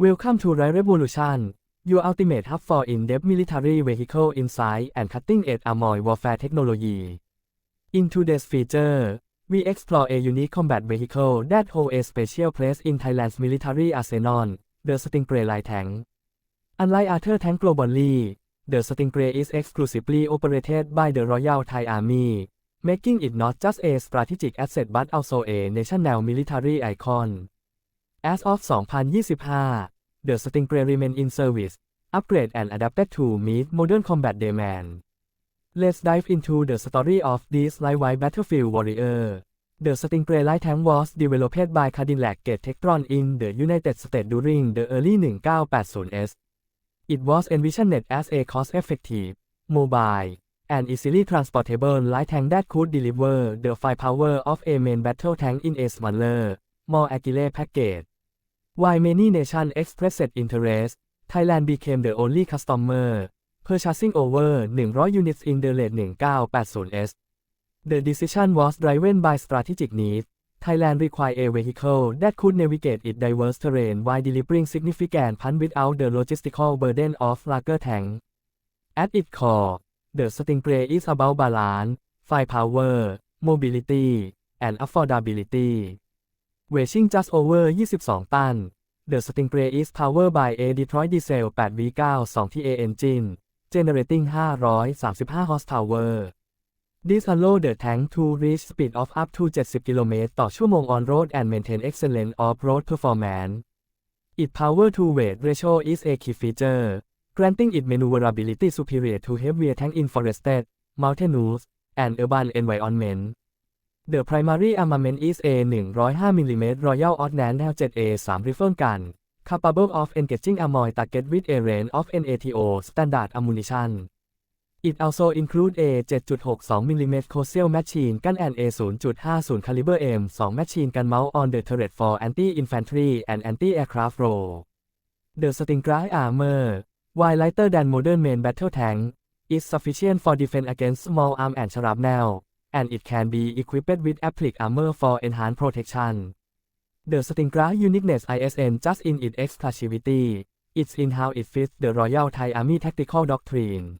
Welcome to Rai Revolution, your ultimate hub for in-depth military vehicle insight and cutting-edge armored warfare technology. In today's feature, we explore a unique combat vehicle that holds a special place in Thailand's military arsenal, the Stingray light tank. Unlike other tanks globally, the Stingray is exclusively operated by the Royal Thai Army, making it not just a strategic asset but also a national military icon. As of 2025, the Stingray remain in service, upgraded and adapted to meet modern combat demand. Let's dive into the story of this lightweight battlefield warrior. The Stingray light tank was developed by Cadillac Gate in the United States during the early 1980s. It was envisioned as a cost-effective, mobile, and easily transportable light tank that could deliver the firepower of a main battle tank in a smaller, more agile package. While many nations expressed interest, Thailand became the only customer, purchasing over 100 units in the late 1980s. The decision was driven by strategic need. Thailand required a vehicle that could navigate its diverse terrain while delivering significant punch without the logistical burden of larger tanks. At its core, the Stingray is about balance, firepower, mobility, and affordability. Weighing just over 22 ตัน The Stingray is powered by a Detroit Diesel 8V9 2TA engine, generating 535 horsepower. This allows the tank to reach speed of up to 70 km ต่อชั่วโมง on road and maintain excellent off-road performance. Its power-to-weight ratio is a key feature, granting it maneuverability superior to heavier tank in forested, mountainous, and urban environment. The primary armament is a 105mm Royal Ordnance L7A3 rifle gun, capable of engaging armored target with a range of NATO standard ammunition. It also includes a 7.62mm Cosel machine gun and a 0.50 caliber M2 machine gun mount on the turret for anti-infantry and anti-aircraft role. The Stingray armor, while lighter than modern main battle tank, is sufficient for defense against small arms and shrapnel, and it can be equipped with applique armor for enhanced protection. The Stingray uniqueness ISN just in its exclusivity. It's in how it fits the Royal Thai Army tactical doctrine.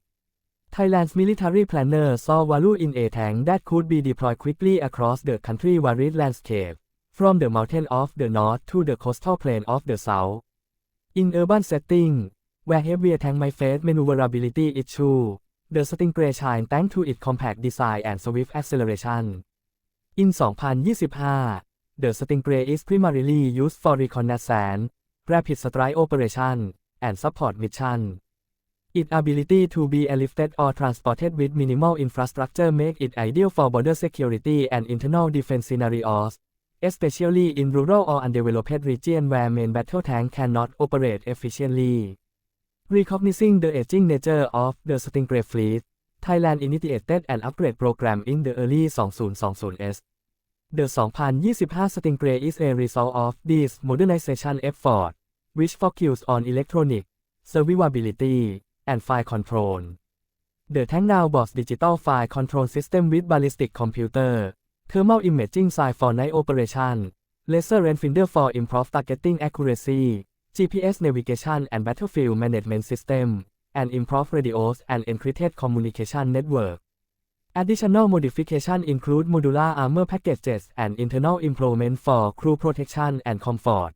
Thailand's military planner saw value in a tank that could be deployed quickly across the country varied landscape, from the mountain of the north to the coastal plain of the south. In urban setting, where heavier tank might face maneuverability issue, the Stingray shine thanks to its compact design and swift acceleration. In 2025, the Stingray is primarily used for reconnaissance, rapid strike operation, and support mission. Its ability to be airlifted or transported with minimal infrastructure make it ideal for border security and internal defense scenarios, especially in rural or undeveloped regions where main battle tank cannot operate efficiently. Recognizing the aging nature of the Stingray fleet, Thailand initiated an upgrade program in the early 2020s. The 2025 Stingray is a result of this modernization effort, which focused on electronic, survivability, and fire control. The tank now boasts digital fire control system with ballistic computer, thermal imaging sight for night operation, laser rangefinder for improved targeting accuracy, GPS navigation and battlefield management system, and improved radios and encrypted communication network. Additional modifications include modular armor packages and internal improvement for crew protection and comfort.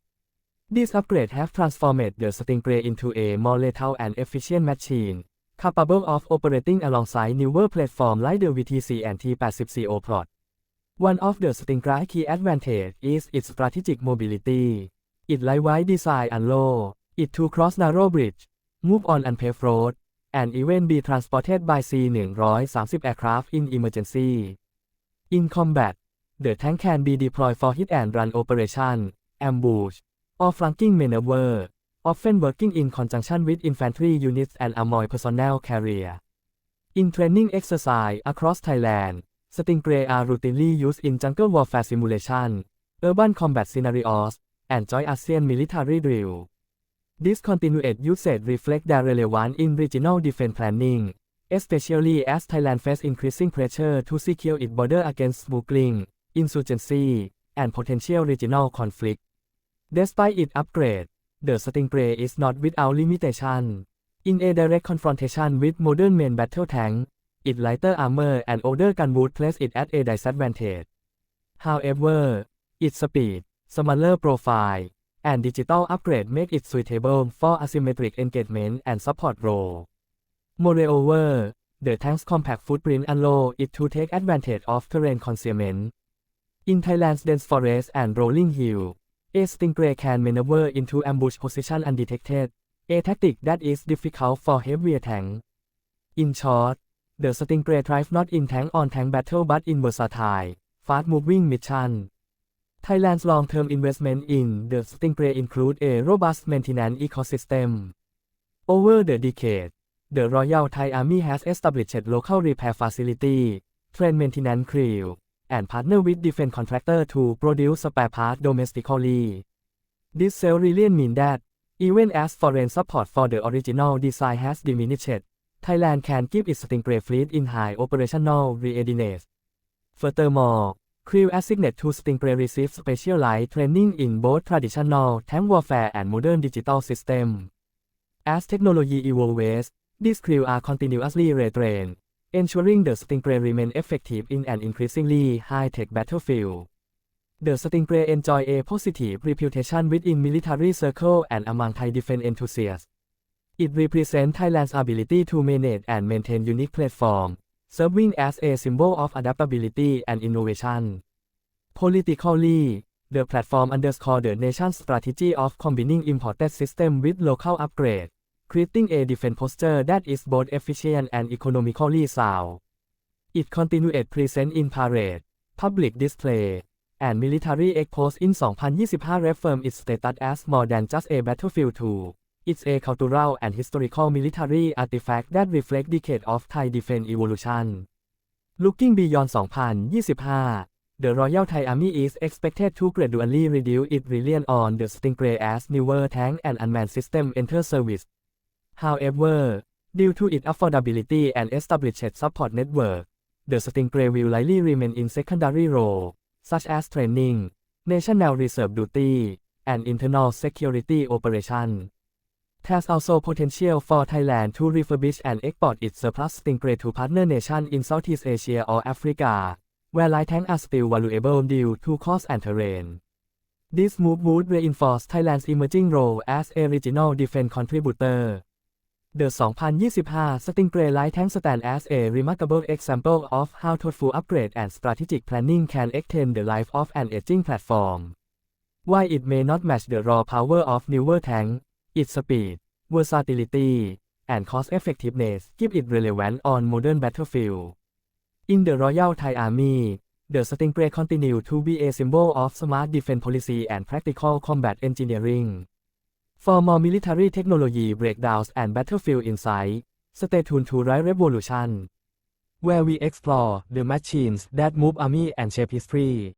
These upgrades have transformed the Stingray into a more lethal and efficient machine, capable of operating alongside newer platforms like the VTC and T-80CO plot. One of the Stingray key advantages is its strategic mobility. Its lightweight design allows it to cross narrow bridge, move on unpaved road, and even be transported by C-130 aircraft in emergency. In combat, the tank can be deployed for hit and run operation, ambush, or flanking maneuver, often working in conjunction with infantry units and armored personnel carrier. In training exercise across Thailand, Stingray are routinely used in jungle warfare simulation, urban combat scenarios, and joint ASEAN military drill. This continued usage reflects their relevance in regional defense planning, especially as Thailand faces increasing pressure to secure its border against smuggling, insurgency, and potential regional conflict. Despite its upgrade, The Stingray is not without limitation. In a direct confrontation with modern main battle tank, its lighter armor and older gun would place it at a disadvantage. However, its speed, smaller profile, and digital upgrade make it suitable for asymmetric engagement and support role. Moreover, the tank's compact footprint allow it to take advantage of terrain concealment. In Thailand's dense forest and rolling hill, a stingray can maneuver into ambush position undetected, a tactic that is difficult for heavier tank. In short, the stingray thrives not in tank-on-tank battle but in versatile, fast-moving mission. Thailand's long-term investment in the stingray include a robust maintenance ecosystem. Over the decade, the Royal Thai Army has established local repair facility, trained maintenance crew, and partner with defense contractor to produce spare parts domestically. This self-reliance means that, even as foreign support for the original design has diminished, Thailand can keep its Stingray fleet in high operational readiness. Furthermore, crew assigned to Stingray receive specialized training in both traditional tank warfare and modern digital systems. As technology evolves, these crew are continuously retrained, ensuring the Stingray remain effective in an increasingly high-tech battlefield. The Stingray enjoy a positive reputation within military circle and among Thai defense enthusiasts. It represents Thailand's ability to manage and maintain unique platform, serving as a symbol of adaptability and innovation. Politically, the platform underscores the nation's strategy of combining imported systems with local upgrades creating a defense posture that is both efficient and economically sound. It continued present in parade, public display, and military expo in 2025 reaffirmed its status as more than just a battlefield tool. It's a cultural and historical military artifact that reflect decades of Thai defense evolution. Looking beyond 2025, the Royal Thai Army is expected to gradually reduce its reliance on the Stingray as newer tank and unmanned system enter service. However, due to its affordability and established support network, the Stingray will likely remain in secondary role, such as training, national reserve duty, and internal security operation. There's also potential for Thailand to refurbish and export its surplus Stingray to partner nations in Southeast Asia or Africa, where light tanks are still valuable due to cost and terrain. This move would reinforce Thailand's emerging role as a regional defense contributor. The 2025 Stingray Light Tank stand as a remarkable example of how thoughtful upgrade and strategic planning can extend the life of an aging platform. While it may not match the raw power of newer tank, its speed, versatility, and cost effectiveness keep it relevant on modern battlefield. In the Royal Thai Army, the Stingray continue to be a symbol of smart defense policy and practical combat engineering. For more military technology breakdowns and battlefield insight, stay tuned to Rise Revolution, where we explore the machines that move army and shape history.